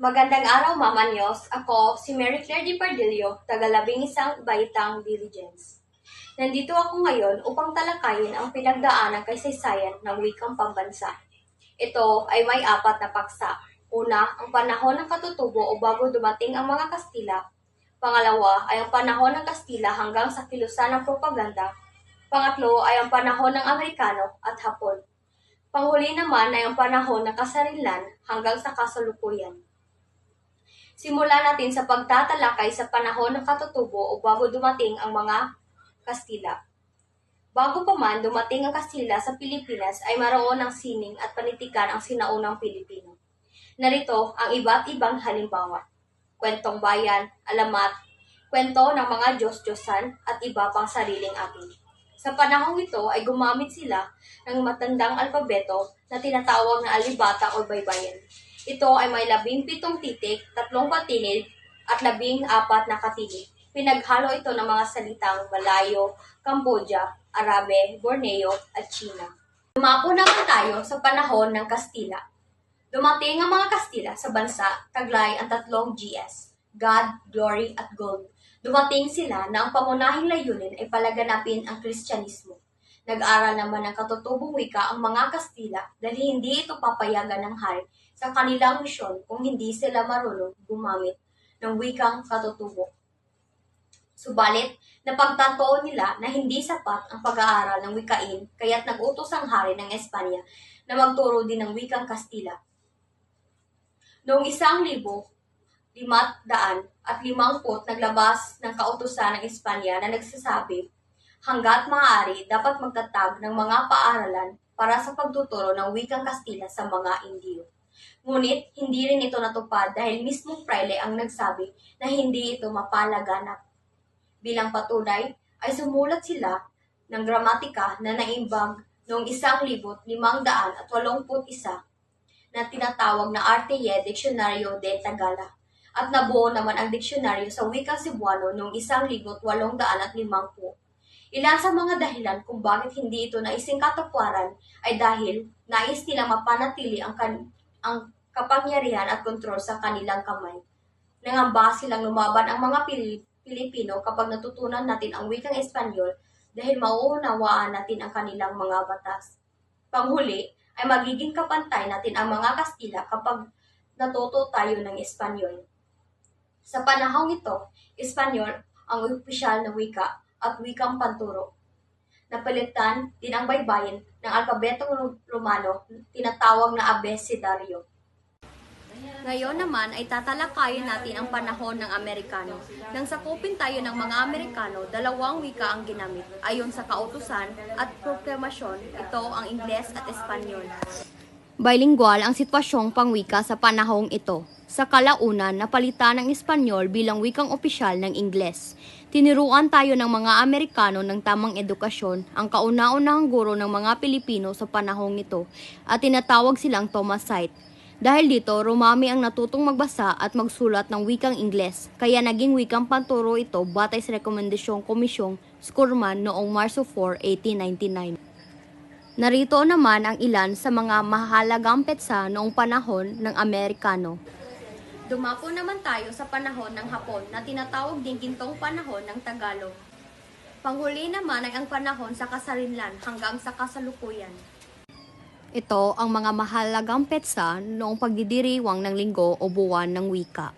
Magandang araw, Mama Nyos. Ako, si Mary Claire Di Pardillo, taga-labing isang baitang diligence. Nandito ako ngayon upang talakayin ang pinagdaanan kay Saysayan ng wikang pambansa. Ito ay may apat na paksa. Una, ang panahon ng katutubo o bago dumating ang mga Kastila. Pangalawa ay ang panahon ng Kastila hanggang sa kilusan ng propaganda. Pangatlo ay ang panahon ng Amerikano at Hapon. Panghuli naman ay ang panahon ng kasarinlan hanggang sa kasalukuyan. Simulan natin sa pagtatalakay sa panahon ng katutubo o bago dumating ang mga Kastila. Bago pa man dumating ang Kastila sa Pilipinas ay maroon ng sining at panitikan ang sinaunang Pilipino. Narito ang iba't ibang halimbawa. Kwentong bayan, alamat, kwento ng mga Diyos-Diyosan at iba pang sariling atin. Sa panahong ito ay gumamit sila ng matandang alpabeto na tinatawag na alibata o baybayin. Ito ay may labing pitong titik, tatlong patinid, at labing apat na katinig. Pinaghalo ito ng mga salitang Malayo, Cambodia, Arabe, Borneo, at China. Dumapo naman tayo sa panahon ng Kastila. Dumating ang mga Kastila sa bansa, taglay ang tatlong GS, God, Glory, at Gold. Dumating sila na ang pangunahing layunin ay palaganapin ang Kristyanismo. Nag-aral naman ng katutubong wika ang mga Kastila dahil hindi ito papayagan ng hari sa kanilang misyon kung hindi sila marunong gumamit ng wikang katutubo. Subalit, napagtantoon nila na hindi sapat ang pag-aaral ng wikain kaya't nag-utos ang hari ng Espanya na magturo din ng wikang Kastila. Noong isang libo, limat daan at limangput naglabas ng kautusan ng Espanya na nagsasabi, Hanggat maaari, dapat magtatag ng mga paaralan para sa pagtuturo ng wikang Kastila sa mga Indiyo. Ngunit, hindi rin ito natupad dahil mismong Fraile ang nagsabi na hindi ito mapalaganap. Bilang patunay, ay sumulat sila ng gramatika na naimbag noong 1581 na tinatawag na Arteye Diccionario de Tagala at nabuo naman ang diksyonaryo sa wikang Cebuano noong 1850. Ilan sa mga dahilan kung bakit hindi ito naising katapwaran ay dahil nais nilang mapanatili ang, kan- ang kapangyarihan at kontrol sa kanilang kamay. Nangamba silang lumaban ang mga Pili- Pilipino kapag natutunan natin ang wikang Espanyol dahil mauunawaan natin ang kanilang mga batas. Panghuli ay magiging kapantay natin ang mga Kastila kapag natuto tayo ng Espanyol. Sa panahong ito, Espanyol ang opisyal na wika at wikang panturo. Napalitan din ang baybayin ng alpabetong Romano, tinatawag na abecedario. Ngayon naman ay tatalakayin natin ang panahon ng Amerikano. Nang sakupin tayo ng mga Amerikano, dalawang wika ang ginamit. Ayon sa kautusan at proklamasyon, ito ang Ingles at Espanyol. Bilingual ang sitwasyong pangwika sa panahong ito. Sa kalaunan, napalitan ng Espanyol bilang wikang opisyal ng Ingles. Tiniruan tayo ng mga Amerikano ng tamang edukasyon, ang kauna-unahang guro ng mga Pilipino sa panahong ito, at tinatawag silang Thomasite. Dahil dito, rumami ang natutong magbasa at magsulat ng wikang Ingles, kaya naging wikang panturo ito batay sa rekomendasyong komisyong Skurman noong Marso 4, 1899. Narito naman ang ilan sa mga mahalagang petsa noong panahon ng Amerikano. Dumapo naman tayo sa panahon ng Hapon na tinatawag din gintong panahon ng Tagalog. Panghuli naman ay ang panahon sa kasarinlan hanggang sa kasalukuyan. Ito ang mga mahalagang petsa noong pagdidiriwang ng linggo o buwan ng wika.